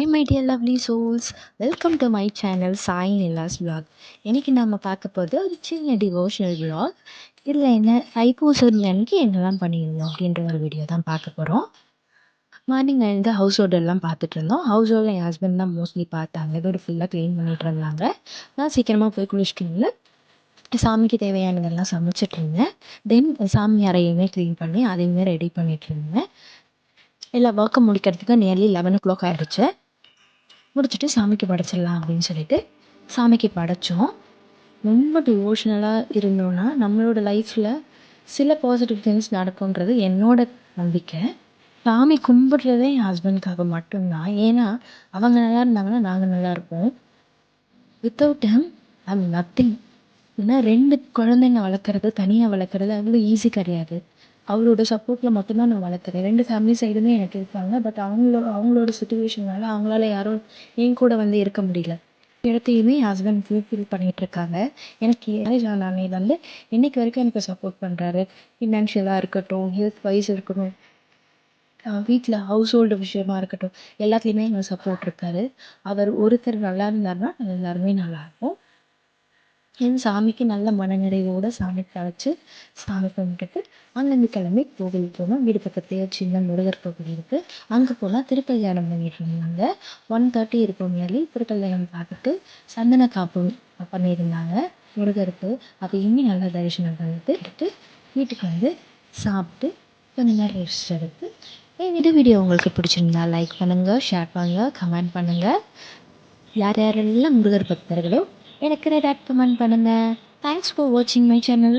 Hi my dear lovely souls welcome to my channel Sai Nila's blog இன்றைக்கி நம்ம பார்க்க போகிறது ஒரு சின்ன டிவோஷனல் பிளாக் இதில் என்ன தைப்பூசம் அன்னைக்கு என்னெல்லாம் பண்ணியிருந்தோம் அப்படின்ற ஒரு வீடியோ தான் பார்க்க போகிறோம் மார்னிங் எழுந்து ஹவுஸ் ஹோல்டெல்லாம் பார்த்துட்டு இருந்தோம். ஹவுஸ் ஹோல்டில் என் ஹஸ்பண்ட் தான் மோஸ்ட்லி பார்த்தாங்க. ஒரு ஃபுல்லாக க்ளீன் பண்ணிட்டு இருந்தாங்க. நான் சீக்கிரமாக போய் குளிச்சுட்டு சாமிக்கு தேவையானதெல்லாம் சமைச்சிட்டு இருந்தேன். தென் சாமி அறையுமே க்ளீன் பண்ணி அதையுமே ரெடி பண்ணிட்டு இருந்தேன். எல்லா ஒர்க்கை முடிக்கிறதுக்கு நியர்லி லெவன் ஓ கிளாக் ஆகிடுச்சு முடிச்சுட்டு சாமிக்கு படைச்சிடலாம் அப்படின்னு சொல்லிட்டு சாமிக்கு படைச்சோம். ரொம்ப டிவோஷனலாக இருந்தோன்னா நம்மளோட லைஃப்பில் சில பாசிட்டிவ் திங்ஸ் நடக்குங்கிறது என்னோட நம்பிக்கை. சாமி கும்பிட்றதே என் ஹஸ்பண்ட்காக மட்டும்தான். ஏன்னா அவங்க நல்லா இருந்தாங்கன்னா நாங்கள் நல்லா இருப்போம். வித்தவுட் ஹம் ஐம் நத்திங் ஏன்னா ரெண்டு குழந்தைங்க வளர்க்குறது தனியாக வளர்க்குறது அவ்வளோ ஈஸி கிடையாது. அவரோட சப்போர்ட்டில் மட்டும்தான் நான் வளர்த்துறேன். ரெண்டு ஃபேமிலி சைடுமே எனக்கு இருக்காங்க. பட் அவங்களோட அவங்களோட சுச்சுவேஷனால அவங்களால யாரும் என் கூட வந்து இருக்க முடியல. இடத்தையுமே என் ஹஸ்பண்ட் ஃபுல்ஃபில் பண்ணிகிட்டு இருக்காங்க. எனக்கு மேரேஜ் வந்து இன்றைக்கி வரைக்கும் எனக்கு சப்போர்ட் பண்ணுறாரு ஃபினான்ஷியலாக இருக்கட்டும் ஹெல்த் வைஸ் இருக்கட்டும் வீட்டில் ஹவுஸ் ஹோல்டு விஷயமா இருக்கட்டும் எல்லாத்துலேயுமே எனக்கு சப்போர்ட் இருக்காரு. அவர் ஒருத்தர் நல்லா இருந்தாருன்னா எல்லாருமே நல்லாயிருக்கும் என் சாமிக்கு நல்ல மனநிறைவோடு சாமி படைச்சு சாமி கும்பிட்டுட்டு அங்கேருந்து கிளம்பி கோவில் போனோம். வீடு பக்கத்துலேயே சின்ன முருகர் கோவில் இருக்குது அங்கே போனால் திருக்கல்யாணம் பண்ணிட்டு இருந்தாங்க ஒன் தேர்ட்டி இருக்கும் மேலே திருக்கல்யாணம் பார்த்துட்டு சந்தன காப்பு பண்ணியிருந்தாங்க. முருகருக்கு. அதையுமே நல்லா தரிசனம் பண்ணிட்டு வீட்டுக்கு வந்து சாப்பிட்டு கொஞ்ச நேரம் ரெஸ்ட் எடுத்து இந்த வீடியோ உங்களுக்கு பிடிச்சிருந்தா லைக் பண்ணுங்கள் ஷேர் பண்ணுங்கள் கமெண்ட் பண்ணுங்கள் யார் யாரெல்லாம் முருகர் பக்தர்களோ எனக்கு ரெட் கமெண்ட் பண்ணுங்கள் தேங்க்ஸ் ஃபார் வாட்சிங் மை சேனல்